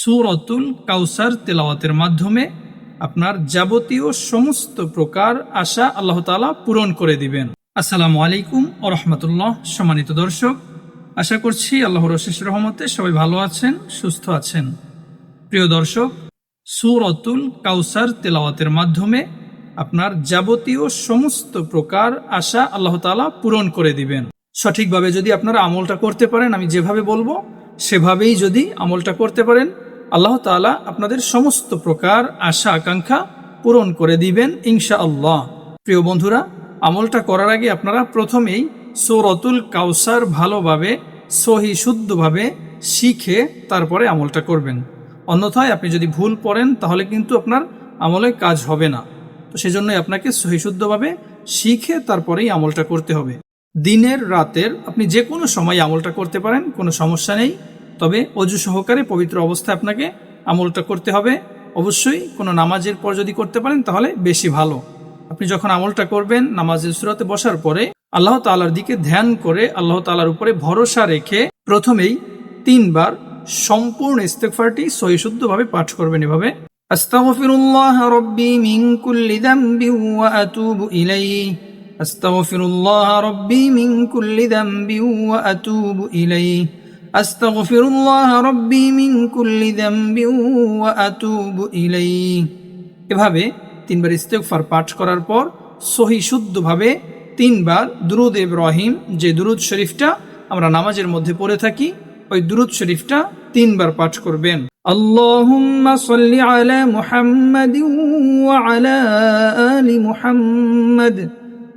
সুরতুল কাউসার তেলাওয়াতের মাধ্যমে আপনার যাবতীয় সমস্ত প্রকার আশা আল্লাহ তালা পূরণ করে দিবেন। আসসালামু আলাইকুম ও রহমতুল্লাহ। সম্মানিত দর্শক, আশা করছি আল্লাহর অশেষ রহমতে সবাই ভালো আছেন, সুস্থ আছেন। প্রিয় দর্শক, সুরতুল কাউসার তেলাওয়াতের মাধ্যমে আপনার যাবতীয় সমস্ত প্রকার আশা আল্লাহ তালা পূরণ করে দিবেন। সঠিকভাবে যদি আপনারা আমলটা করতে পারেন, আমি যেভাবে বলব, সেভাবেই যদি আমলটা করতে পারেন আল্লাহ তালা আপনাদের সমস্ত প্রকার আশা, আকাঙ্ক্ষা পূরণ করে দিবেন ইনশা আল্লাহ প্রিয় বন্ধুরা, আমলটা করার আগে আপনারা প্রথমেই সৌরতুল কাউসার ভালোভাবে, সহি শুদ্ধভাবে শিখে তারপরে আমলটা করবেন। অন্যথায় আপনি যদি ভুল পড়েন, তাহলে কিন্তু আপনার আমলে কাজ হবে না। তো সেজন্যই আপনাকে সহিশুদ্ধভাবে শিখে তারপরেই আমলটা করতে হবে। দিনের রাতের আপনি যে কোনো সময় আমলটা করতে পারেন, কোনো সমস্যা নেই। তবে অজু সহকারে পবিত্র অবস্থায় আপনাকে আমলটা করতে হবে অবশ্যই কোনো নামাজের পর যদি করতে পারেন তাহলে বেশি ভালো আপনি যখন আমলটা করবেন নামাজের সুরাতে বসার পরে আল্লাহ তালার দিকে ধ্যান করে আল্লাহ তালার উপরে ভরসা রেখে প্রথমেই তিনবার সম্পূর্ণ ইস্তেকফারটি সহিশুদ্ধভাবে পাঠ করবেন এভাবে أستغفر الله ربي من كل ذنب وأتوب إليه أستغفر الله ربي من كل ذنب وأتوب إليه أستغفر الله ربي من كل ذنب وأتوب إليه এভাবে তিনবার ইস্তেগফার পাঠ করার পর সহি শুদ্ধভাবে তিনবার দুরুদ ইব্রাহিম যে দুরুদ শরীফটা আমরা নামাজের মধ্যে পড়ে থাকি ওই দুরুদ শরীফটা তিনবার পাঠ করবেন اللهم صل على محمد وعلى آل محمد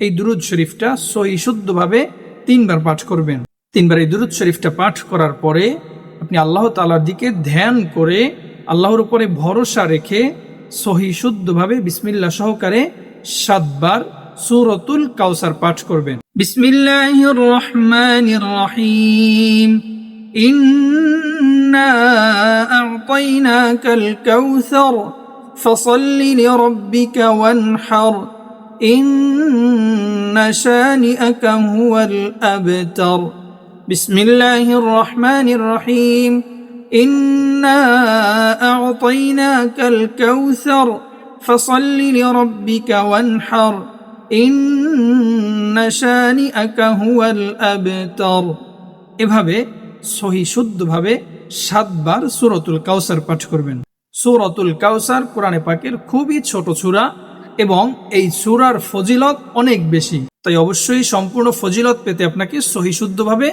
এই দুরুদ শরীফটা সহি শুদ্ধভাবে তিনবার পাঠ করবেন। তিনবার এই দুরুদ শরীফটা পাঠ করার পরে আপনি আল্লাহ তালার দিকে ধ্যান করে আল্লাহর উপরে ভরসা রেখে সহি শুদ্ধভাবে বিসমিল্লা সহকারে সাতবার সুরতুল কাউসার পাঠ করবেন। বিসমিল্লাহির রহমানির রহিম আ'তাইনাকাল কাউসার ফসল্লি লিরাব্বিকা ওয়ানহার ইন্ন শানিআকা হুয়াল আবতার বিসমিল্লাহির রহমানির রহিম إنا أعطيناك الكوثر فصل لربك وانحر إن شانئك هو الأبتر এভাবে সহি শুদ্ধভাবে সাতবার সুরতুল কাউসার পাঠ করবেন সুরতুল কাউসার কোরআনে পাকের খুবই ছোট সূরা এবং এই সুরার ফজিলত অনেক বেশি। তাই অবশ্যই সম্পূর্ণ ফজিলত পেতে আপনাকে সহি শুদ্ধভাবে,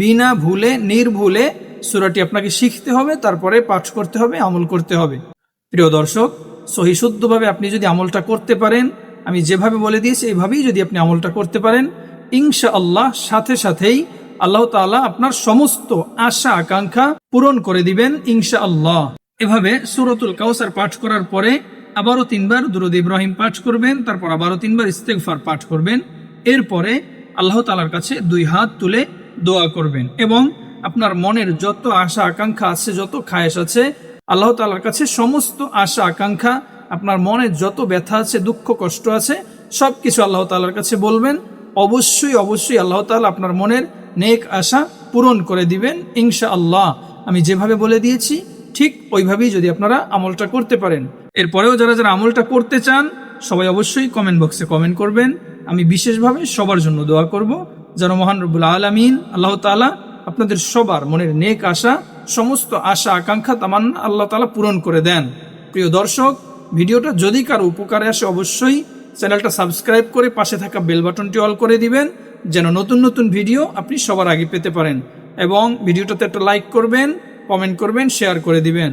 বিনা ভুলে, নির্ভুলে সুরাটি আপনাকে শিখতে হবে, তারপরে পাঠ করতে হবে, আমল করতে হবে। প্রিয় দর্শক সহিশুদ্ধভাবে আপনি যদি আমলটা করতে পারেন, আমি যেভাবে বলে দিয়েছি, এইভাবেই যদি আপনি আমলটা করতে পারেন ইনশা আল্লাহ সাথে সাথেই আল্লাহ তাআলা আপনার সমস্ত আশা, আকাঙ্ক্ষা পূরণ করে দিবেন ইনশা আল্লাহ এভাবে সুরতুল কাউসার পাঠ করার পরে আবারও তিনবার দুরুদ ইব্রাহিম পাঠ করবেন, তারপর আবারও তিনবার ইস্তেগফার পাঠ করবেন। এরপরে আল্লাহ তালার কাছে দুই হাত তুলে দোয়া করবেন এবং আপনার মনের যত আশা আকাঙ্ক্ষা আছে, যত খায়েশ আছে, আল্লাহ তালার কাছে সমস্ত আশা আকাঙ্ক্ষা, আপনার মনে যত ব্যথা আছে, দুঃখ কষ্ট আছে সব কিছু আল্লাহ তালার কাছে বলবেন। অবশ্যই অবশ্যই আল্লাহ তালা আপনার মনের নেক আশা পূরণ করে দিবেন ইনশা আল্লাহ আমি যেভাবে বলে দিয়েছি, ঠিক ওইভাবেই যদি আপনারা আমলটা করতে পারেন। এরপরেও যারা যারা আমলটা করতে চান, সবাই অবশ্যই কমেন্ট বক্সে কমেন্ট করবেন। আমি বিশেষভাবে সবার জন্য দোয়া করব, যেন মহান রবুল আলমিন আল্লাহ তালা আপনাদের সবার মনের নেক আশা, সমস্ত আশা, আকাঙ্ক্ষা, তামান্না আল্লাহ তালা পূরণ করে দেন। প্রিয় দর্শক, ভিডিওটা যদি কারও উপকারে আসে অবশ্যই চ্যানেলটা সাবস্ক্রাইব করে পাশে থাকা বেল বাটনটি অল করে দিবেন, যেন নতুন নতুন ভিডিও আপনি সবার আগে পেতে পারেন। এবং ভিডিওটাতে একটা লাইক করবেন কমেন্ট করবেন শেয়ার করে দিবেন।